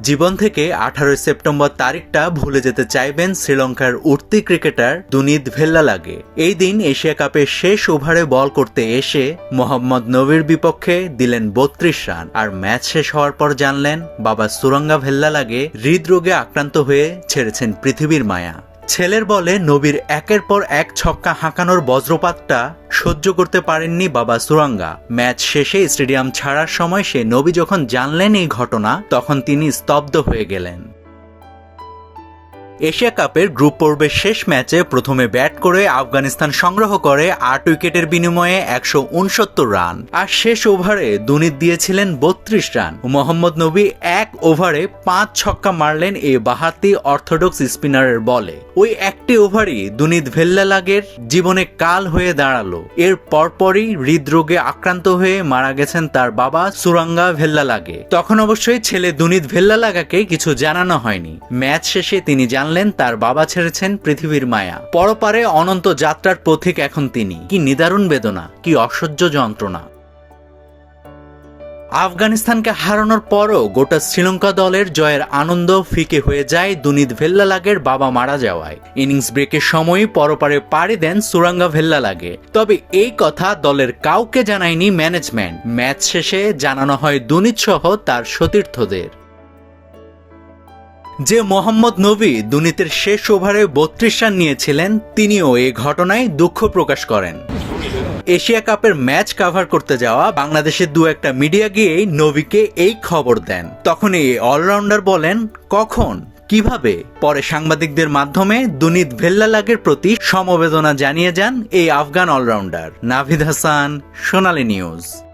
জীবন থেকে আঠারোই সেপ্টেম্বর তারিখটা ভুলে যেতে চাইবেন শ্রীলঙ্কার উঠতি ক্রিকেটার দুনিত ভেল্লা লাগে এই দিন এশিয়া কাপের শেষ ওভারে বল করতে এসে মোহাম্মদ নবীর বিপক্ষে দিলেন বত্রিশ রান। আর ম্যাচ শেষ হওয়ার পর জানলেন, বাবা সুরঙ্গা ভেল্লা লাগে হৃদরোগে আক্রান্ত হয়ে ছেড়েছেন পৃথিবীর মায়া। ছেলের বলে নবীর একের পর এক ছক্কা হাঁকানোর বজ্রপাতটা সহ্য করতে পারেননি বাবা সুরাঙ্গা। ম্যাচ শেষে স্টেডিয়াম ছাড়ার সময় সে নবী যখন জানলেন এই ঘটনা, তখন তিনি স্তব্ধ হয়ে গেলেন। এশিয়া কাপের গ্রুপ পর্বের শেষ ম্যাচে প্রথমে ব্যাট করে আফগানিস্তান সংগ্রহ করে আট উইকেটের বিনিময়ে একশো উনসত্তর রান। আর শেষ ওভারে দুনিত দিয়েছিলেন বত্রিশ রান। মোহাম্মদ নবী এক ওভারে পাঁচ ছক্কা মারলেন এই বাহাতি অর্থোডক্স স্পিনারের বলে। ওই একটি ওভারই দুনিত ভেল্লালাগের জীবনে কাল হয়ে দাঁড়াল। এর পরপরই হৃদরোগে আক্রান্ত হয়ে মারা গেছেন তার বাবা সুরাঙ্গা ভেল্লালাগে। তখন অবশ্যই ছেলে দুনিত ভেল্লালাগাকে কিছু জানানো হয়নি। ম্যাচ শেষে তিনি জানলেন তার বাবা ছেড়েছেন পৃথিবীর মায়া। পরপারে অনন্ত যাত্রার পথিক এখন তিনি। কি নিদারুণ বেদনা, কি অসহ্য যন্ত্রণা। আফগানিস্তানকে হারানোর পরও গোটা শ্রীলঙ্কা দলের জয়ের আনন্দ ফিকে হয়ে যায় দুনিত ভেল্লালাগের বাবা মারা যাওয়ায়। ইনিংস ব্রেকের সময় পরপারে পাড়ি দেন সুরাঙ্গা ভেল্লালাগে। তবে এই কথা দলের কাউকে জানায়নি ম্যানেজমেন্ট। ম্যাচ শেষে জানানো হয় দুনিত সহ তার সতীর্থদের। যে মোহাম্মদ নবী দুনিতের শেষ ওভারে বত্রিশ রান নিয়েছিলেন, তিনিও এ ঘটনায় দুঃখ প্রকাশ করেন। এশিয়া কাপের ম্যাচ কাভার করতে যাওয়া বাংলাদেশের দু একটা মিডিয়া গিয়েই নবীকে এই খবর দেন। তখন এই অলরাউন্ডার বলেন, কখন? কীভাবে? পরে সাংবাদিকদের মাধ্যমে দুনিত ভেল্লালাগের প্রতি সমবেদনা জানিয়ে যান এই আফগান অলরাউন্ডার নাভিদ হাসান, সোনালী নিউজ।